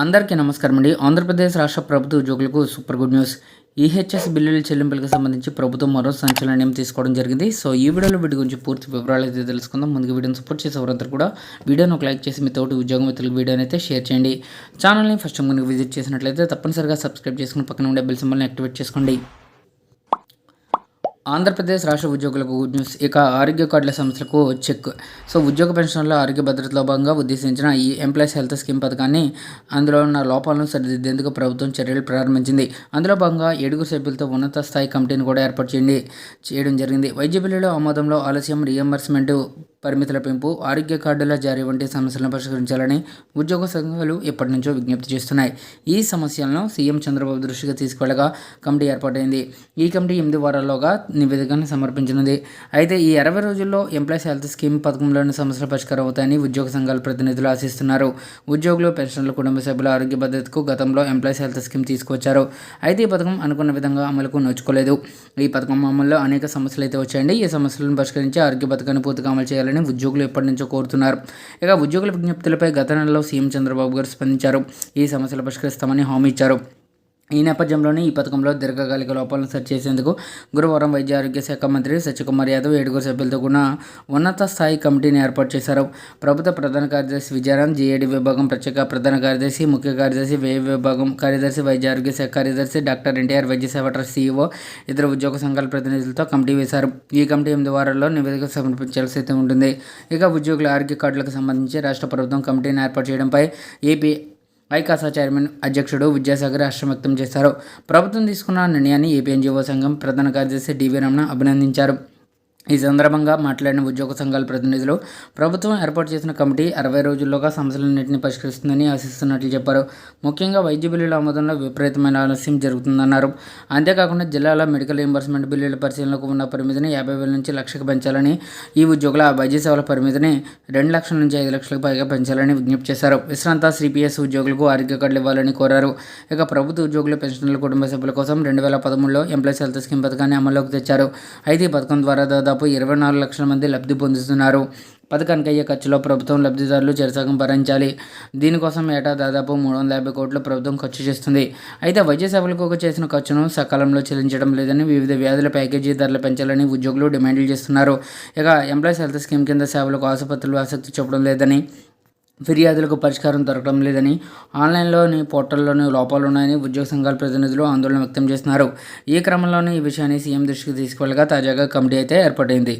అందరికీ నమస్కారం అండి. ఆంధ్రప్రదేశ్ రాష్ట్ర ప్రభుత్వ ఉద్యోగులకు సూపర్ గుడ్ న్యూస్. ఈహెచ్ఎస్ బిల్లుల చెల్లింపులకు సంబంధించి ప్రభుత్వం మరో సంచలన నిర్ణయం తీసుకోవడం జరిగింది. సో ఈ వీడియోలో వీటి గురించి పూర్తి వివరాలు అయితే తెలుసుకుందాం. ముందుగా వీడియోని సపోర్ట్ చేసేవారందరూ కూడా వీడియోని ఒక లైక్ చేసి మీ తోటి ఉద్యోగం మిత్రులకు వీడియోని అయితే షేర్ చేయండి. ఛానల్ని ఫస్ట్ ముందుకు విజిట్ చేసినట్లయితే తప్పనిసరిగా సబ్స్క్రైబ్ చేసుకుని పక్కన ఉండే బెల్ సింబల్ని యాక్టివేట్ చేసుకోండి. ఆంధ్రప్రదేశ్ రాష్ట్ర ఉద్యోగులకు గుడ్ న్యూస్. ఇక ఆరోగ్య కార్డుల సంస్థలకు చెక్. సో ఉద్యోగ పెన్షన్లో ఆరోగ్య భద్రతలో భాగంగా ఉద్దేశించిన ఈ ఎంప్లాయీస్ హెల్త్ స్కీమ్ పథకాన్ని అందులో ఉన్న లోపాలను సరిదిద్దేందుకు ప్రభుత్వం చర్యలు ప్రారంభించింది. అందులో భాగంగా ఏడుగురు సభ్యులతో ఉన్నత స్థాయి కమిటీని కూడా ఏర్పాటు చేయండి చేయడం జరిగింది. వైద్య బిల్లుల ఆమోదంలో ఆలస్యం రియంబర్స్మెంట్ పరిమితుల పెంపు ఆరోగ్య కార్డుల జారీ వంటి సమస్యలను పరిష్కరించాలని ఉద్యోగ సంఘాలు ఎప్పటి నుంచో విజ్ఞప్తి చేస్తున్నాయి. ఈ సమస్యలను సీఎం చంద్రబాబు దృష్టికి తీసుకెళ్ళగా కమిటీ ఏర్పాటైంది. ఈ కమిటీ ఎనిమిది వారాల్లోగా నివేదికను సమర్పించినది. అయితే ఈ అరవై రోజుల్లో ఎంప్లాయీస్ హెల్త్ స్కీమ్ పథకంలోని సమస్యలు పరిష్కారం అవుతాయని ఉద్యోగ సంఘాల ప్రతినిధులు ఆశిస్తున్నారు. ఉద్యోగులు పెన్షన్లు కుటుంబ సభ్యుల ఆరోగ్య భద్రతకు గతంలో ఎంప్లాయీస్ హెల్త్ స్కీమ్ తీసుకొచ్చారు అయితే ఈ పథకం అనుకున్న విధంగా అమలుకు నోచుకోలేదు. ఈ పథకం అమల్లో అనేక సమస్యలు అయితే వచ్చాయండి. ఈ సమస్యలను పరిష్కరించి ఆరోగ్య పథకాన్ని పూర్తిగా అమలు చేయాలి చేయాలని ఉద్యోగులు ఎప్పటి నుంచో కోరుతున్నారు. ఇక ఉద్యోగుల విజ్ఞప్తులపై గత నెలలో సీఎం చంద్రబాబు గారు స్పందించారు. ఈ సమస్యలు పరిష్కరిస్తామని హామీ ఇచ్చారు. ఈ నేపథ్యంలోనే ఈ పథకంలో దీర్ఘకాలిక లోపాలను సరిచేసేందుకు గురువారం వైద్య ఆరోగ్య శాఖ మంత్రి సత్యకుమార్ యాదవ్ ఏడుగురు సభ్యులతో కూడిన ఉన్నత స్థాయి కమిటీని ఏర్పాటు చేశారు. ప్రభుత్వ ప్రధాన కార్యదర్శి విజయరాం జీఏడి విభాగం ప్రత్యేక ప్రధాన కార్యదర్శి ముఖ్య కార్యదర్శి వ్యయ విభాగం కార్యదర్శి వైద్య ఆరోగ్య శాఖ కార్యదర్శి డాక్టర్ ఎన్టీఆర్ వైద్య సేవ ట్రస్ట్ సీఈఓ ఇతర ఉద్యోగ సంఘాల ప్రతినిధులతో కమిటీ వేశారు. ఈ కమిటీ ఎనిమిది వారాల్లో నివేదిక సమర్పించాల్సి అయితే ఉంటుంది. ఇక ఉద్యోగుల ఆరోగ్య కార్డులకు సంబంధించి రాష్ట్ర ప్రభుత్వం కమిటీని ఏర్పాటు చేయడంపై ఏపీ ఐకాసా చైర్మన్ అధ్యక్షుడు విద్యాసాగర్ హర్షం వ్యక్తం చేశారు. ప్రభుత్వం తీసుకున్న నిర్ణయాన్ని ఏపీ సంఘం ప్రధాన కార్యదర్శి డివి రమణ అభినందించారు. ఈ సందర్భంగా మాట్లాడిన ఉద్యోగ సంఘాల ప్రతినిధులు ప్రభుత్వం ఏర్పాటు చేసిన కమిటీ అరవై రోజుల్లోగా సమస్యలన్నింటినీ పరిష్కరిస్తుందని ఆశిస్తున్నట్లు చెప్పారు. ముఖ్యంగా వైద్య బిల్లుల ఆమోదంలో విపరీతమైన ఆలస్యం జరుగుతుందన్నారు. అంతేకాకుండా జిల్లాల మెడికల్ రీంబర్స్మెంట్ బిల్లుల పరిశీలనకు ఉన్న పరిమితిని యాభై వేల నుంచి లక్షకు పెంచాలని ఈ ఉద్యోగుల వైద్య సేవల పరిమితిని రెండు లక్షల నుంచి ఐదు లక్షలకు పైగా పెంచాలని విజ్ఞప్తి చేశారు. విశ్రాంత సిపిఎస్ ఉద్యోగులకు ఆరోగ్య కార్డులు ఇవ్వాలని కోరారు. ఇక ప్రభుత్వ ఉద్యోగుల పెన్షన్ల కుటుంబ సభ్యుల కోసం రెండు వేల పదమూడులో ఎంప్లాయీస్ హెల్త్ స్కీమ్ పథకాన్ని అమల్లోకి తెచ్చారు. అయితే ఈ పథకం ద్వారా దాదాపు ఇరవై నాలుగు లక్షల మంది లబ్ధి పొందుతున్నారు. పథకానికి అయ్యే ఖర్చులో ప్రభుత్వం లబ్ధిదారులు చెరసగం భరించాలి. దీనికోసం ఏటా దాదాపు మూడు వందల యాభై కోట్లు ప్రభుత్వం ఖర్చు చేస్తుంది. అయితే వైద్య సేవలకు చేసిన ఖర్చును సకాలంలో చెల్లించడం లేదని వివిధ వ్యాధుల ప్యాకేజీ ధరలు పెంచాలని ఉద్యోగులు డిమాండ్లు చేస్తున్నారు. ఇక ఎంప్లాయీస్ హెల్త్ స్కీమ్ కింద సేవలకు ఆసుపత్రులు ఆసక్తి చూపడం లేదని ఫిర్యాదులకు పరిష్కారం దొరకడం లేదని ఆన్లైన్లోని పోర్టల్లోని లోపాలు ఉన్నాయని ఉద్యోగ సంఘాల ప్రతినిధులు ఆందోళన వ్యక్తం చేస్తున్నారు. ఈ క్రమంలోనే ఈ విషయాన్ని సీఎం దృష్టికి తీసుకువెళ్ళగా తాజాగా కమిటీ అయితే ఏర్పాటైంది.